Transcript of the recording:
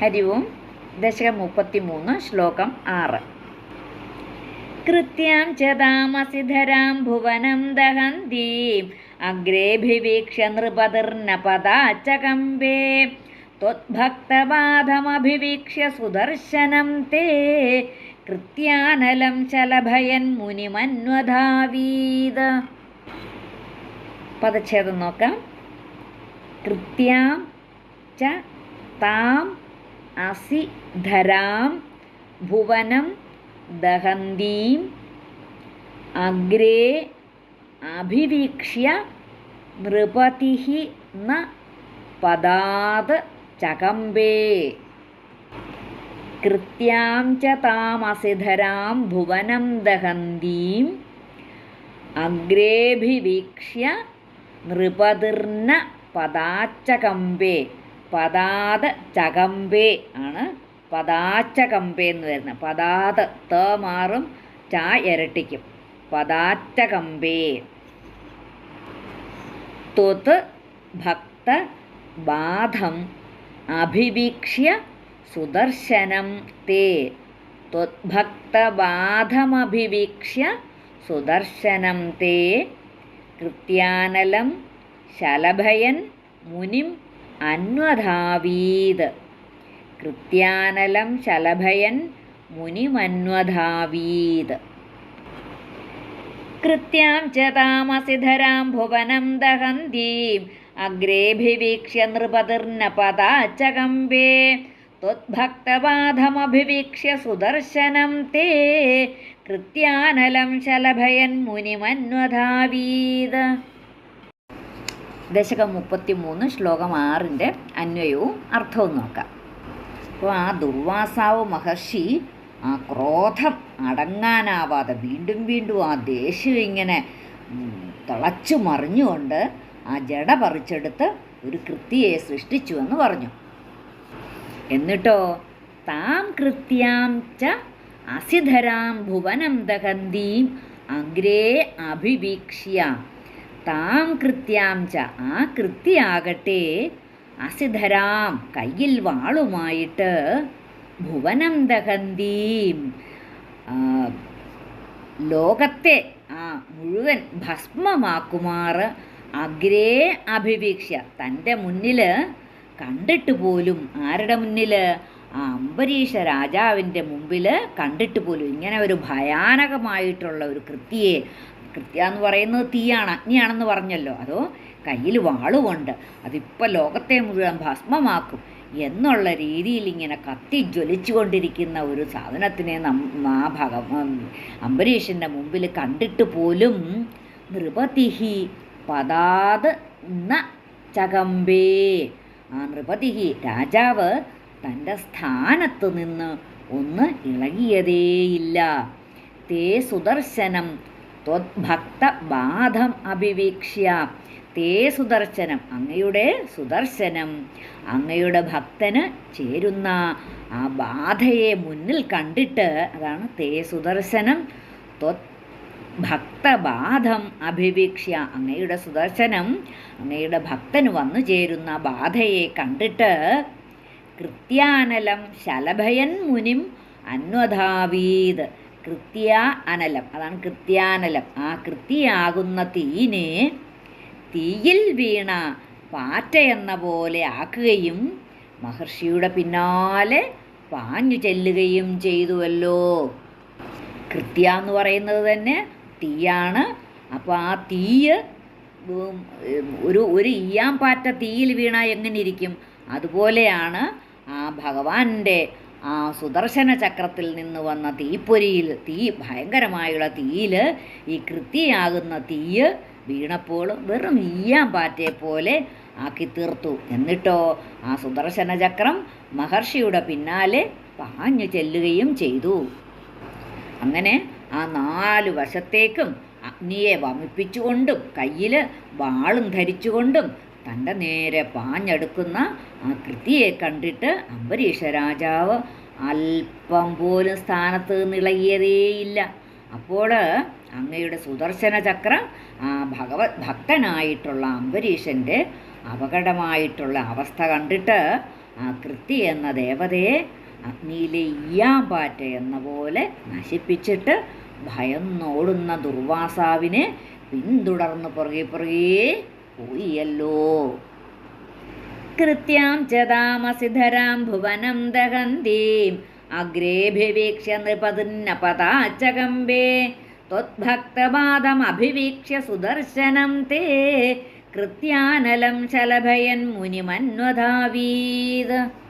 ഹരി ഓം ദശകം മുപ്പത്തി മൂന്ന് ശ്ലോകം ആറ്. കൃത്യാം ച താമസിധരാം ഭുവനം ദഹന്തീം അഗ്രേഭിവീക്ഷ്യ നൃപതിർന പദാച്ചകമ്പേ ത്വദ്ഭക്തപാദമഭിവീക്ഷ്യ സുദർശനം തേ കൃത്യാനലം ചലഭയൻ മുനിമന്വധാവീത്. പദച്ഛേദം നോക്കാം. കൃത്യാം ച താം അസി ധരാം ഭുവനം ദഹന്തീം അഗ്രേ അഭിവീക്ഷ്യ നൃപതി ന പദാത് ചകമ്പേ. കൃത്യാം भुवनं ദഹന്തീം അഗ്രേഭിവീക്ഷ്യ നൃപതിർന പദാച്ചകമ്പേ. പദാത് ചകമ്പേ ആണ്. പദാച്ചകമ്പേ എന്ന് വരുന്നത്. പദാത് ത മാറും ച ഇരട്ടിക്കും. പദാച്ചകമ്പേ. ത്വത് ഭക്ത ബാധം അഭിവീക്ഷ്യ സുദർശനം തേ. ത്വദ്ഭക്തബാധമഭിവീക്ഷ്യ സുദർശനം തേ. കൃത്യാനലം ശലഭയൻ മുനിം അന്വധാവീത്. കൃത്യാനലം ശലഭയൻ മുനിമന്വധാവീത്. കൃത്യാം ച താമസിധരാം ഭുവനം ദഹന്തീം. അഗ്രേഭിവീക്ഷ്യ നൃപതിർന്ന പദാച്ചകമ്പേ സുദർശനം തേ. കൃത്യാനലം ശലഭയൻ മുനിമന്വധാവീത്. ദശകം മുപ്പത്തി മൂന്ന് ശ്ലോകം ആറിന്റെ അന്വയവും അർത്ഥവും നോക്കാം. അപ്പോൾ ആ ദുർവാസാവ് മഹർഷി ആ ക്രോധം അടങ്ങാനാവാതെ വീണ്ടും വീണ്ടും ആ ദേഷ്യം ഇങ്ങനെ തിളച്ചു മറിഞ്ഞുകൊണ്ട് ആ ജട പറിച്ചെടുത്ത് ഒരു കൃത്യയെ സൃഷ്ടിച്ചു എന്ന് പറഞ്ഞു. എന്നിട്ടോ താം കൃത്യാം ച അസിധരാം ഭുവനം ദഹന്തീം അഗ്രേ അഭിവീക്ഷ്യ താം കൃത്യാം ച ആ കൃത്യാകട്ടെ അസിധരാം കയ്യിൽ വാളുമായിട്ട് ഭുവനം ദഹന്തീം. ലോകത്തെ ആ മുഴുവൻ ഭസ്മമാക്കുമാറ് അഗ്രേ അഭിവീക്ഷ്യ. തന്റെ മുന്നിൽ കണ്ടിട്ട് പോലും ആരുടെ മുന്നിൽ? ആ അംബരീഷ രാജാവിന്റെ മുമ്പിൽ കണ്ടിട്ട് പോലും. ഇങ്ങനെ ഒരു ഭയാനകമായിട്ടുള്ള ഒരു കൃത്യയെ കൃത്യ എന്ന് പറയുന്നത് തീയാണ് അഗ്നിയാണെന്ന് പറഞ്ഞല്ലോ. അതോ കയ്യിൽ വാളുകൊണ്ട് അതിപ്പോൾ ലോകത്തെ മുഴുവൻ ഭസ്മമാക്കും എന്നുള്ള രീതിയിൽ ഇങ്ങനെ കത്തി ജ്വലിച്ചുകൊണ്ടിരിക്കുന്ന ഒരു സാധനത്തിനെ നം ആ ഭഗ അംബരീഷിന്റെ മുമ്പിൽ കണ്ടിട്ട് പോലും നൃപതിഹി പദാത് ന ചകമ്പേ. ആ നൃപതിഹി രാജാവ് തന്റെ സ്ഥാനത്ത് നിന്ന് ഒന്ന് ഇളകിയതേയില്ല. തേ സുദർശനം ത്വദ്ഭക്ത ബാധം അഭിവീക്ഷ്യ. തേ സുദർശനം അങ്ങയുടെ സുദർശനം അങ്ങയുടെ ഭക്തന് ചേരുന്ന ആ ബാധയെ മുന്നിൽ കണ്ടിട്ട് അതാണ് തേ സുദർശനം ത്വത് ഭക്തബാധം അഭിവീക്ഷ്യ. അങ്ങയുടെ സുദർശനം അങ്ങയുടെ ഭക്തന് വന്നു ചേരുന്ന ബാധയെ കണ്ടിട്ട് കൃത്യാനലം ശലഭയൻ മുനിം അന്വധാവീത്. കൃത്യ അനലം. അതാണ് കൃത്യാനലം. ആ കൃത്യയാകുന്ന തീനെ തീയിൽ വീണ പാറ്റ എന്ന പോലെ ആക്കുകയും മഹർഷിയുടെ പിന്നാലെ പാഞ്ഞു ചെല്ലുകയും ചെയ്തുവല്ലോ. കൃത്യ എന്ന് പറയുന്നത് തന്നെ തീയാണ്. അപ്പോൾ ആ തീയ് ഒരു ഒരു ഈയാം പാറ്റ തീയിൽ വീണ എങ്ങനെ ഇരിക്കും? അതുപോലെയാണ് ആ ഭഗവാന്റെ ആ സുദർശന ചക്രത്തിൽ നിന്ന് വന്ന തീപ്പൊരിയിൽ തീ ഭയങ്കരമായുള്ള തീയിൽ ഈ കൃത്യയാകുന്ന തീയ് വീണപ്പോൾ വെറും ഈയാം പാറ്റയെ പോലെ ആക്കി തീർത്തു. എന്നിട്ടോ ആ സുദർശന ചക്രം മഹർഷിയുടെ പിന്നാലെ പാഞ്ഞു ചെല്ലുകയും ചെയ്തു. അങ്ങനെ ആ നാല് വശത്തേക്കും അഗ്നിയെ വമിപ്പിച്ചുകൊണ്ടും കയ്യിൽ വാളും ധരിച്ചുകൊണ്ടും തന്റെ നേരെ പാഞ്ഞെടുക്കുന്ന ആ കൃതിയെ കണ്ടിട്ട് അംബരീഷ രാജാവ് അല്പം പോലും സ്ഥാനത്ത് നിളകിയതേയില്ല അപ്പോൾ അങ്ങയുടെ സുദർശന ചക്രം ആ ഭഗവത് ഭക്തനായിട്ടുള്ള അംബരീഷന്റെ അപകടമായിട്ടുള്ള അവസ്ഥ കണ്ടിട്ട് ആ കൃത്തി എന്ന ദേവതയെ അഗ്നിയിലെ ഇയാമ്പാറ്റ എന്ന പോലെ നശിപ്പിച്ചിട്ട് ഭയന്നോടുന്ന ദുർവാസാവിനെ പിന്തുടർന്ന് പുറകെ പുറകെ പോയിയല്ലോ. കൃത്യാം ച താമസിധരാം ഭുവനം ദഹന്തീം. അഗ്രേഭിവീക്ഷ്യ നൃപതിന്നപതാച്ചകമ്പേ ത്വദ്ഭക്തപാദമഭിവീക്ഷ്യ സുദർശനം തേ. കൃത്യാനലം ശലഭയൻ മുനിമന്വധാവീത്.